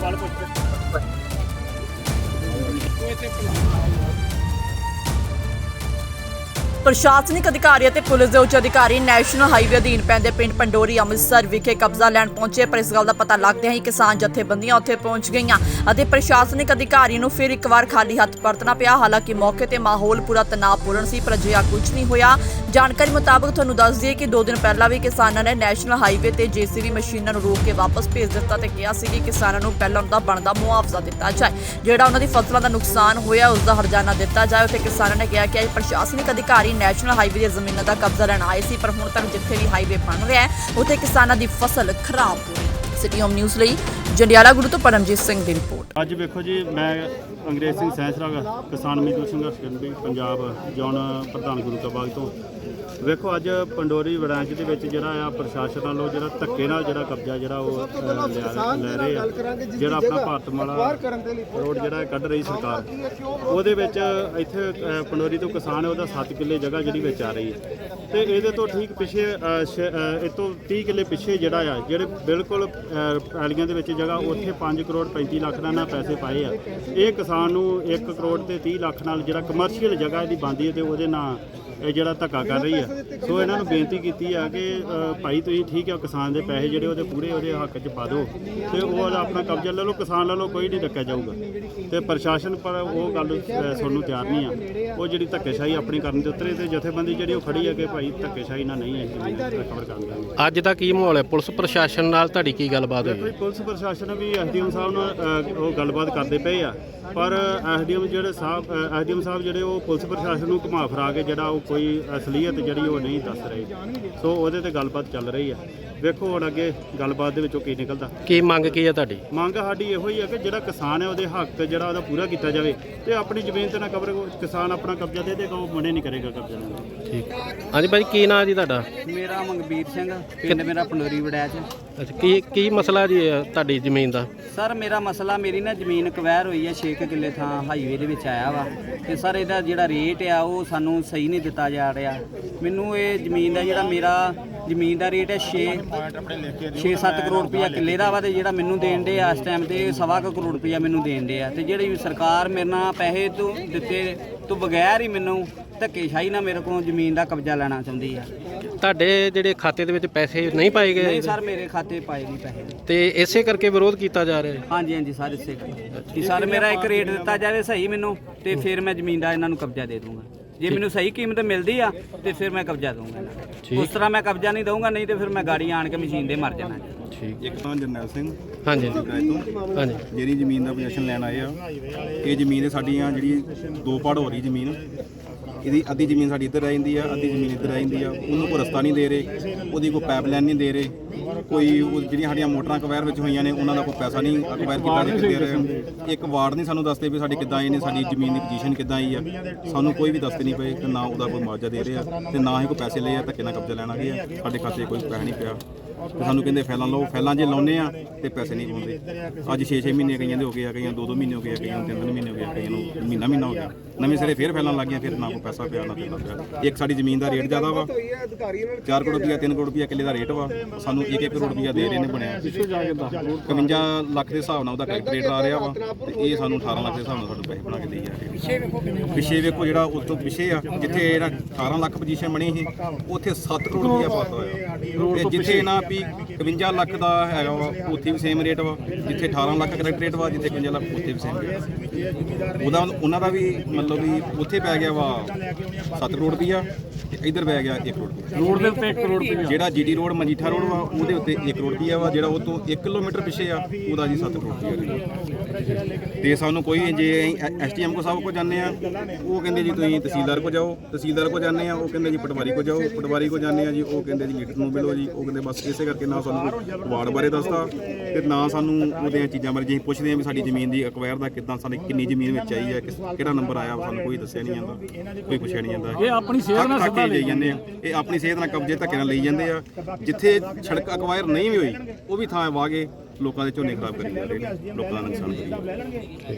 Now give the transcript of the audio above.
ਵਾਲ ਪੁੱਛ ਤੂੰ ਇੱਥੇ ਪ੍ਰਸ਼ਾਸਨਿਕ ਅਧਿਕਾਰੀ ਅਤੇ ਪੁਲਿਸ ਦੇ ਉੱਚ ਅਧਿਕਾਰੀ ਨੈਸ਼ਨਲ ਹਾਈਵੇ ਅਧੀਨ ਪੈਂਦੇ ਪਿੰਡ ਪੰਡੋਰੀ ਅੰਮ੍ਰਿਤਸਰ ਵਿਖੇ ਕਬਜ਼ਾ ਲੈਣ ਪਹੁੰਚੇ, ਪਰ ਇਸ ਗੱਲ ਦਾ ਪਤਾ ਲੱਗਦਿਆਂ ਹੀ ਕਿਸਾਨ ਜਥੇਬੰਦੀਆਂ ਉੱਥੇ ਪਹੁੰਚ ਗਈਆਂ ਅਤੇ ਪ੍ਰਸ਼ਾਸਨਿਕ ਅਧਿਕਾਰੀ ਨੂੰ ਫਿਰ ਇੱਕ ਵਾਰ ਖਾਲੀ ਹੱਥ ਪਰਤਣਾ ਪਿਆ। ਹਾਲਾਂਕਿ ਮੌਕੇ ਤੇ ਮਾਹੌਲ ਪੂਰਾ ਤਣਾਅਪੂਰਨ ਸੀ, ਪਰ ਅਜਿਹਾ ਕੁਝ ਨਹੀਂ ਹੋਇਆ। ਜਾਣਕਾਰੀ ਮੁਤਾਬਕ ਤੁਹਾਨੂੰ ਦੱਸ ਦਈਏ ਕਿ 2 ਦਿਨ ਪਹਿਲਾਂ ਵੀ ਕਿਸਾਨਾਂ ਨੇ ਨੈਸ਼ਨਲ ਹਾਈਵੇ ਤੇ ਜੀਸੀਬੀ ਮਸ਼ੀਨਾਂ ਨੂੰ ਰੋਕ ਕੇ ਵਾਪਸ ਭੇਜ ਦਿੱਤਾ ਤੇ ਕਿਹਾ ਸੀ ਕਿ ਕਿਸਾਨਾਂ ਨੂੰ ਪਹਿਲਾਂ ਉਹਨਾਂ ਦਾ ਬਣਦਾ ਮੁਆਵਜ਼ਾ ਦਿੱਤਾ ਜਾਏ। ਜਿਹੜਾ ਉਹਨਾਂ ਦੀ ਫਸਲਾਂ ਦਾ ਨੁਕਸਾਨ ਹੋਇਆ, ਉਸ ਦਾ ਹਰਜਾਨਾ ਦਿੱਤਾ ਜਾਏ। ਉੱਥੇ ਕਿਸਾਨਾਂ ਨੇ ਕਿਹਾ ਕਿ ਪ੍ਰਸ਼ਾਸਨਿਕ ਅਧਿਕਾਰੀ ਨੈਸ਼ਨਲ ਹਾਈਵੇ ਦੀਆਂ ਜ਼ਮੀਨਾਂ ਦਾ ਕਬਜ਼ਾ ਲੈਣ ਆਏ ਸੀ, ਪਰ ਹੁਣ ਤੱਕ ਜਿੱਥੇ ਵੀ ਹਾਈਵੇ ਬਣ ਰਿਹਾ ਹੈ, ਉੱਥੇ ਕਿਸਾਨਾਂ ਦੀ ਫਸਲ ਖਰਾਬ ਹੋ ਸਿਟੀ ਹੋਮ ਨਿਊਜ਼ ਲਈ ਜੰਡਿਆਲਾ ਗੁਰੂ ਤੋਂ ਪਰਮਜੀਤ ਸਿੰਘ ਦੀ ਰਿਪੋਰਟ। ਅੱਜ ਵੇਖੋ ਜੀ ਮੈਂ ਅੰਗਰੇਜ਼ ਸਿੰਘ ਸੈਂਸਰਾ ਕਿਸਾਨ ਮਜ਼ਦੂਰ ਸੰਘਰਸ਼ ਕਮੇਟੀ ਪੰਜਾਬ ਜੌਨ ਪ੍ਰਧਾਨ ਗੁਰੂ ਕਾ ਬਾਗ ਤੋਂ। ਵੇਖੋ ਅੱਜ ਪੰਡੋਰੀ ਬ੍ਰਾਂਚ ਦੇ ਵਿੱਚ ਜਿਹੜਾ ਆ ਪ੍ਰਸ਼ਾਸਨ ਵੱਲੋਂ ਜਿਹੜਾ ਧੱਕੇ ਨਾਲ ਜਿਹੜਾ ਕਬਜ਼ਾ ਜਿਹੜਾ ਉਹ ਅ, ਲਿਆ- ਲੈ ਰਹੇ ਆ। ਜਿਹੜਾ ਆਪਣਾ ਭਾਰਤਮਾਲਾ ਰੋਡ ਜਿਹੜਾ ਕੱਢ ਰਹੀ ਸਰਕਾਰ। ਉਹਦੇ ਵਿੱਚ ਇੱਥੇ ਅ, ਪੰਡੋਰੀ ਤੋਂ ਕਿਸਾਨ ਹੈ ਉਹਦਾ 7 ਕਿੱਲੇ ਜਗ੍ਹਾ ਜਿਹੜੀ ਵਿੱਚ ਆ ਰਹੀ ਹੈ। ਤੇ ਇਹਦੇ ਤੋਂ ਠੀਕ ਪਿੱਛੇ ਅ, ਸ਼- ਅ, ਇਹ ਤੋਂ 30 ਕਿੱਲੇ ਪਿੱਛੇ ਜਿਹੜਾ ਆ ਜਿਹੜੇ ਬਿਲਕੁਲ ਪੈਲੀਆਂ ਦੇ ਵਿੱਚ ਜਗ੍ਹਾ, ਉੱਥੇ 5 ਕਰੋੜ 35 ਲੱਖ ਦਾ ਨਾ ਪੈਸੇ ਪਾਏ ਆ। ਇਹ ਕਿਸਾਨ ਨੂੰ 1 ਕਰੋੜ ਤੇ 30 ਲੱਖ ਨਾਲ ਜਿਹੜਾ ਕਮਰਸ਼ੀਅਲ ਜਗ੍ਹਾ ਇਹਦੀ ਬਣਦੀ ਹੈ ਤੇ ਉਹਦੇ ਨਾਲ ਇਹ ਜਿਹੜਾ ਧੱਕਾ ਕਰ ਰਹੀ ਹੈ ਸੋ ਇਹਨਾਂ ਨੂੰ ਬੇਨਤੀ ਕੀਤੀ ਆ ਕਿ ਭਾਈ ਤੁਸੀਂ ਠੀਕ ਹੈ ਕਿਸਾਨ ਦੇ ਪੈਸੇ ਜਿਹੜੇ ਉਹਦੇ ਪੂਰੇ ਉਹਦੇ ਹੱਕ 'ਚ ਪਾ ਦਿਓ। ਤੇ ਉਹ ਆਪਣਾ ਕਬਜ਼ਾ ਲੈ ਲਓ ਕਿਸਾਨ ਲੈ ਲਓ ਕੋਈ ਨਹੀਂ ਡੱਕਿਆ ਜਾਊਗਾ। ਤੇ ਪ੍ਰਸ਼ਾਸਨ ਪਰ ਉਹ ਗੱਲ ਸੁਣਨ ਨੂੰ ਤਿਆਰ ਨਹੀਂ ਆ। ਉਹ ਜਿਹੜੀ ਧੱਕੇਸ਼ਾਹੀ ਆਪਣੀ ਕਰਨ ਦੇ ਉਤਰੇ ਤੇ ਜਥੇਬੰਦੀ ਜਿਹੜੀ ਉਹ ਖੜੀ ਹੈ ਕਿ ਭਾਈ ਧੱਕੇਸ਼ਾਹੀ ਨਾਲ ਨਹੀਂ ਹੈ ਰਿਕਵਰ ਕਰਨ ਦਾ ਅੱਜ ਦਾ ਕੀ ਮਾਹੌਲ ਹੈ? ਪੁਲਿਸ ਪ੍ਰਸ਼ਾਸਨ ਨਾਲ ਤੁਹਾਡੀ ਕੀ ਗੱਲਬਾਤ ਹੋਈ? ਪੁਲਿਸ ਪ੍ਰਸ਼ਾਸਨ ਵੀ ਐਸਡੀਐਮ ਸਾਹਿਬ ਨਾਲ ਉਹ ਗੱਲਬਾਤ ਕਰਦੇ ਪਏ ਆ। ਪਰ ਐਸਡੀਐਮ ਜਿਹੜੇ ਸਾਹਿਬ ਐਸਡੀਐਮ ਸਾਹਿਬ ਜਿਹੜੇ ਉਹ ਪੁਲਿਸ ਪ੍ਰਸ਼ਾਸਨ ਨੂੰ ਘੁਮਾ ਫਿਰਾ ਕੇ ਜਿਹੜਾ ਉਹ ਕੋਈ ਅਸਲੀਅਤ ਜਿਹੜੀ ਉਹ ਨਹੀਂ ਦੱਸ ਰਹੇ। ਸੋ ਉਹਦੇ ਤੇ ਗੱਲਬਾਤ ਚੱਲ ਰਹੀ ਆ। ਵੇਖੋ ਹੁਣ ਅੱਗੇ ਗੱਲਬਾਤ ਦੇ ਵਿੱਚੋਂ ਕੀ ਨਿਕਲਦਾ। ਕੀ ਮੰਗ ਕੀ ਹੈ ਤੁਹਾਡੀ? ਮੰਗ ਸਾਡੀ ਇਹੋ ਹੀ ਹੈ ਕਿ ਜਿਹੜਾ ਕਿਸਾਨ ਹੈ ਉਹਦੇ ਹੱਕ ਜਿਹੜਾ ਉਹਦਾ ਪੂਰਾ ਕੀਤਾ ਜਾਵੇ ਤੇ ਆਪਣੀ ਜ਼ਮੀਨ ਤੇ ਨਾ ਕਬਰ ਕਿਸਾਨ ਆਪਣਾ ਕਬਜ਼ਾ ਦੇ ਦੇਗਾ ਉਹ ਮਨੇ ਨਹੀਂ ਕਰੇਗਾ ਕਬਜ਼ਾ ਲੈਣ ਠੀਕ। ਹਾਂਜੀ ਭਾਈ ਕੀ ਨਾਂ ਜੀ ਤੁਹਾਡਾ? ਮੇਰਾ ਮੰਗਬੀਰ ਸਿੰਘ ਪਿੰਡ ਮੇਰਾ ਪੰਡੋਰੀ ਵੜੈਚ। ਅੱਛਾ ਕੀ ਕੀ ਮਸਲਾ ਜੀ ਹੈ ਤੁਹਾਡੀ ਜ਼ਮੀਨ ਦਾ? ਸਰ ਮੇਰਾ ਮਸਲਾ ਮੇਰੀ ਨਾ ਜ਼ਮੀਨ ਕਵੈਰ ਹੋਈ ਹੈ 6 ਕਿੱਲੇ ਥਾਂ ਹਾਈਵੇ ਦੇ ਵਿੱਚ ਆਇਆ ਵਾ। ਤੇ ਸਰ ਇਹਦਾ ਜਿਹੜਾ ਰੇਟ ਆ ਉਹ ਸਾਨੂੰ ਸਹੀ ਨਹੀਂ ਦਿੱਤਾ ਜਾ ਰਿਹਾ। ਮੈਨੂੰ ਇਹ ਜ਼ਮੀਨ ਦਾ ਜਿਹੜਾ ਮੇਰਾ ਜ਼ਮੀਨ ਦਾ ਰੇਟ ਹੈ 6 6-7 ਕਰੋੜ ਰੁਪਇਆ ਕਿੱਲੇ ਦਾ ਵਾ ਤੇ ਜਿਹੜਾ ਮੈਨੂੰ ਦੇਣ ਦੇ ਆ ਇਸ ਟਾਈਮ ਤੇ ਸਵਾ ਕੁ ਕਰੋੜ ਰੁਪਇਆ ਮੈਨੂੰ ਦੇਣ ਦੇ ਆ। ਤੇ ਜਿਹੜੀ ਸਰਕਾਰ ਮੇਰੇ ਨਾਲ ਪੈਸੇ ਤੋਂ ਦਿੱਤੇ ਤੋਂ ਬਗੈਰ ਹੀ ਮੈਨੂੰ ਧੱਕੇਸ਼ਾਹੀ ਨਾਲ ਮੇਰੇ ਕੋਲੋਂ ਜ਼ਮੀਨ ਦਾ ਕਬਜ਼ਾ ਲੈਣਾ ਚਾਹੁੰਦੀ ਆ। ਤੁਹਾਡੇ ਜਿਹੜੇ ਖਾਤੇ ਦੇ ਵਿੱਚ ਪੈਸੇ ਨਹੀਂ ਪਾਏ ਗਏ? ਨਹੀਂ ਸਰ ਮੇਰੇ ਖਾਤੇ ਪਾਏ ਨਹੀਂ ਪੈਸੇ। ਤੇ ਇਸੇ ਕਰਕੇ ਵਿਰੋਧ ਕੀਤਾ ਜਾ ਰਿਹਾ ਹੈ? ਹਾਂਜੀ ਹਾਂਜੀ ਸਾਰੇ ਸਿੱਖ ਕਿ ਸਰ ਮੇਰਾ ਇੱਕ ਰੇਟ ਦਿੱਤਾ ਜਾਵੇ ਸਹੀ ਮੈਨੂੰ ਤੇ ਫਿਰ ਮੈਂ ਜ਼ਮੀਨ ਦਾ ਇਹਨਾਂ ਨੂੰ ਕਬਜ਼ਾ ਦੇ ਦੂੰਗਾ। ਜੇ ਮੈਨੂੰ ਸਹੀ ਕੀਮਤ ਮਿਲਦੀ ਆ ਤੇ ਫਿਰ ਮੈਂ ਕਬਜ਼ਾ ਦਊਂਗਾ। ਉਸ ਤਰ੍ਹਾਂ ਮੈਂ ਕਬਜ਼ਾ ਨਹੀਂ ਦਊਂਗਾ ਨਹੀਂ ਤੇ ਫਿਰ ਮੈਂ ਗਾੜੀ ਆਣ ਕੇ ਮਸ਼ੀਨ ਦੇ ਮਰ ਜਾਣਾ। ਠੀਕ। ਇੱਕ ਤਾਂ ਜਰਨੈਲ ਸਿੰਘ ਹਾਂਜੀ। ਹਾਂਜੀ। ਜਿਹੜੀ ਜ਼ਮੀਨ ਦਾ ਪੋਜੀਸ਼ਨ ਲੈਣ ਆਏ ਆ ਇਹ ਜ਼ਮੀਨ ਸਾਡੀਆਂ ਜਿਹੜੀ ਦੋ ਪੜ ਹੋ ਰਹੀ ਜ਼ਮੀਨ। ਇਹਦੀ ਅੱਧੀ ਜ਼ਮੀਨ ਸਾਡੀ ਇੱਧਰ ਰਹਿ ਜਾਂਦੀ ਆ, ਅੱਧੀ ਜ਼ਮੀਨ ਇੱਧਰ ਆ ਜਾਂਦੀ ਆ। ਉਹਨੂੰ ਕੋਈ ਰਸਤਾ ਨਹੀਂ ਦੇ ਰਹੇ, ਉਹਦੀ ਕੋਈ ਪਾਈਪਲਾਈਨ ਨਹੀਂ ਦੇ ਰਹੇ। ਕੋਈ ਉਹ ਜਿਹੜੀਆਂ ਸਾਡੀਆਂ ਮੋਟਰਾਂ ਅਕਵਾਇਰ ਵਿੱਚ ਹੋਈਆਂ ਨੇ, ਉਹਨਾਂ ਦਾ ਕੋਈ ਪੈਸਾ ਨਹੀਂ ਅਕਵਾਇਰ ਕੀਤਾ ਜਾ ਦੇ ਰਹੇ ਇੱਕ ਵਾਰਡ ਨਹੀਂ ਸਾਨੂੰ ਦੱਸਦੇ ਵੀ ਸਾਡੀ ਕਿੱਦਾਂ ਆਏ ਨੇ, ਸਾਡੀ ਜ਼ਮੀਨ ਦੀ ਪੋਜੀਸ਼ਨ ਕਿੱਦਾਂ ਆਈ ਆ। ਸਾਨੂੰ ਕੋਈ ਵੀ ਦੱਸਦੇ ਨਹੀਂ ਪਏ ਕਿ ਨਾ ਉਹਦਾ ਕੋਈ ਮੁਆਵਜ਼ਾ ਦੇ ਰਹੇ ਆ ਤੇ ਨਾ ਹੀ ਕੋਈ ਪੈਸੇ ਲਏ ਆ ਧੱਕੇ ਨਾਲ ਕਬਜ਼ਾ ਲੈਣਾ ਗਿਆ। ਸਾਡੇ ਖਾਤੇ ਕੋਈ ਪੈਸਾ ਨਹੀਂ ਪਿਆ। ਤੇ ਸਾਨੂੰ ਕਹਿੰਦੇ ਫੈਲਾਂ ਲਓ ਫੈਲਾਂ ਜੇ ਲਾਉਨੇ ਆ ਤੇ ਪੈਸੇ ਨਹੀਂ ਪਾਉਂਦੇ ਅੱਜ 6-6 ਮਹੀਨੇ ਕਈਆਂ ਦੇ ਹੋ ਗਏ ਆ ਕਈਆਂ 2-2 ਮਹੀਨੇ ਹੋ ਗਏ ਆ ਕਈਆਂ ਨੂੰ 3-3 ਮਹੀਨੇ ਹੋ ਗਏ ਆ ਕਈਆਂ ਨੂੰ ਮਹੀਨਾ ਮਹੀਨਾ ਹੋ ਗਿਆ। ਨਵੇਂ ਸਿਰੇ ਫੇਰ ਫੈਲਾਂ ਲੱਗ ਗਈਆਂ ਫਿਰ ਨਾ ਕੋਈ ਪੈਸਾ ਪਿਆ ਨਾ ਦੇਣਾ ਪਿਆ। ਇੱਕ ਸਾਡੀ ਜ਼ਮੀਨ ਦਾ ਰੇਟ ਜ਼ਿਆਦਾ ਵਾ। 4 ਕਰੋੜ ਰੁਪਇਆ 3 ਕਰੋੜ ਰੁਪਇਆ ਕਿੱਲੇ ਦਾ ਰੇਟ ਵਾ। ਸਾਨੂੰ 1-1 ਕਰੋੜ ਰੁਪਇਆ ਦੇ ਰਹੇ ਨੇ ਬਣਿਆ। 51 ਲੱਖ ਦੇ ਹਿਸਾਬ ਨਾਲ ਉਹਦਾ ਕਰੈਕਟ ਰੇਟ ਆ ਰਿਹਾ ਵਾ ਤੇ ਇਹ ਸਾਨੂੰ 18 ਲੱਖ ਦੇ ਹਿਸਾਬ ਨਾਲ ਸਾਨੂੰ ਪੈਸੇ ਬਣਾ ਕੇ ਦੇਈ ਜਾ ਰਹੇ ਪਿੱਛੇ ਵੇਖੋ ਜਿਹੜਾ ਉਸ ਤੋਂ ਪਿੱਛੇ ਆ ਜਿੱਥੇ ਜਿਹੜਾ 18 ਲੱਖ ਪੋਜੀਸ਼ਨ ਬਣੀ ਸੀ ਉੱਥੇ 7 ਕਰੋੜ ਰੁਪਇਆ ਪਾਤਾ ਹੋਇਆ। ਤੇ ਜਿੱਥੇ ਨਾ ਵੀ 51 ਲੱਖ ਦਾ ਹੈਗਾ ਵਾ ਉੱਥੇ ਵੀ ਸੇਮ ਰੇਟ ਵਾ ਜਿੱਥੇ 18 ਲੱਖ ਕਰੈਕਟ ਰੇਟ ਵਾ ਜਿੱਥੇ 51 ਲੱਖ ਉੱਥੇ ਵੀ ਸੇਮ ਰੇਟ ਉਹਦਾ ਉਹਨਾਂ ਦਾ ਵੀ ਮਤਲਬ ਵੀ ਉੱਥੇ ਪੈ ਗਿਆ ਵਾ 7 ਕਰੋੜ ਰੁਪਇਆ ਤੇ ਇੱਧਰ ਪੈ ਗਿਆ 1 ਕਰੋੜ ਰੋਡ ਦੇ ਉੱਤੇ 1 ਕਰੋੜ ਰੁਪਇਆ ਜਿਹੜਾ ਜੀਡੀ ਰੋਡ ਮਜੀਠਾ ਰੋਡ ਵਾ ਉਹਦੇ ਉੱਤੇ 1 ਕਰੋੜ ਰੁਪਇਆ ਵਾ ਜਿਹੜਾ ਉਹ ਤੋਂ 1 ਕਿਲੋਮੀਟਰ ਪਿੱਛੇ ਆ ਉਹਦਾ ਜੀ 7 ਕਰੋੜ ਰੁਪਇਆ ਤੇ ਸਾਨੂੰ ਕੋਈ ਜੇ ਐਸਟੀਐਮ ਕੋ ਸਾਹਿਬ ਕੋ ਜਾਂਦੇ ਆ ਉਹ ਕਹਿੰਦੇ ਜੀ ਤੁਸੀਂ ਤਹਿਸੀਲਦਾਰ ਕੋ ਜਾਓ ਤਹਿਸੀਲਦਾਰ ਕੋ ਜਾਂਦੇ ਆ ਉਹ ਕਹਿੰਦੇ ਜੀ ਪਟਵਾਰੀ ਕੋ ਜਾਓ ਪਟਵਾਰੀ ਕੋ ਜਾਂਦੇ ਆ ਜੀ ਉਹ ਕਹਿੰਦੇ ਜੀ ਲੀਡਰ ਨੂੰ ਮਿਲੋ ਜੀ ਉਹ ਕਹਿੰਦੇ ਬਸ ਇਸੇ ਕਰਕੇ ਨਾ ਸਾਨੂੰ ਵਾਰਡ ਬਾਰੇ ਦੱਸਦਾ ਤੇ ਨਾ ਸਾਨੂੰ ਉਹਦੀਆਂ ਚੀਜ਼ਾਂ ਬਾਰੇ ਜੇ ਅਸੀਂ ਪੁੱਛਦੇ ਆ ਵੀ ਸਾਡੀ ਜ਼ਮੀਨ ਦੀ ਅਕਵਾਇਰ ਦਾ ਕਿੱਦਾਂ ਸਾਡੀ ਕਿੰਨੀ ਜ਼ਮੀਨ ਵਿੱਚ ਆਈ ਹੈ ਕਿਸ- ਕਿਹੜਾ ਨੰਬਰ ਆਇਆ ਵਾ, ਸਾਨੂੰ ਕੋਈ ਦੱਸਿਆ ਨਹੀਂ ਜਾਂਦਾ ਕੋਈ ਪੁੱਛਿਆ ਨਹੀਂ ਜਾਂਦਾ। ਇਹ ਆਪਣੀ ਸਿਹਤ ਨਾਲ ਸੱਦਾ ਲਈ ਜਾਂਦੇ ਆ। ਇਹ ਆਪਣੀ ਸਿਹਤ ਨਾਲ ਕਬਜ਼ੇ ਧੱਕੇ ਨਾਲ ਲਈ ਜਾਂਦੇ ਆ। ਜਿੱਥੇ ਸੜਕ ਅਕਵਾਇਰ ਨਹੀਂ ਵੀ ਹੋਈ ਉਹ ਵੀ ਥਾਂ ਵਾਗੇ ਲੋਕਾਂ ਦੇ ਝੋਨੇ ਖਰਾਬ ਕਰੀ ਜਾਂਦੇ ਨੇ ਲੋਕਾਂ ਦਾ ਨੁਕਸਾਨ ਕਰੀ ਜਾਂਦੇ ਨੇ।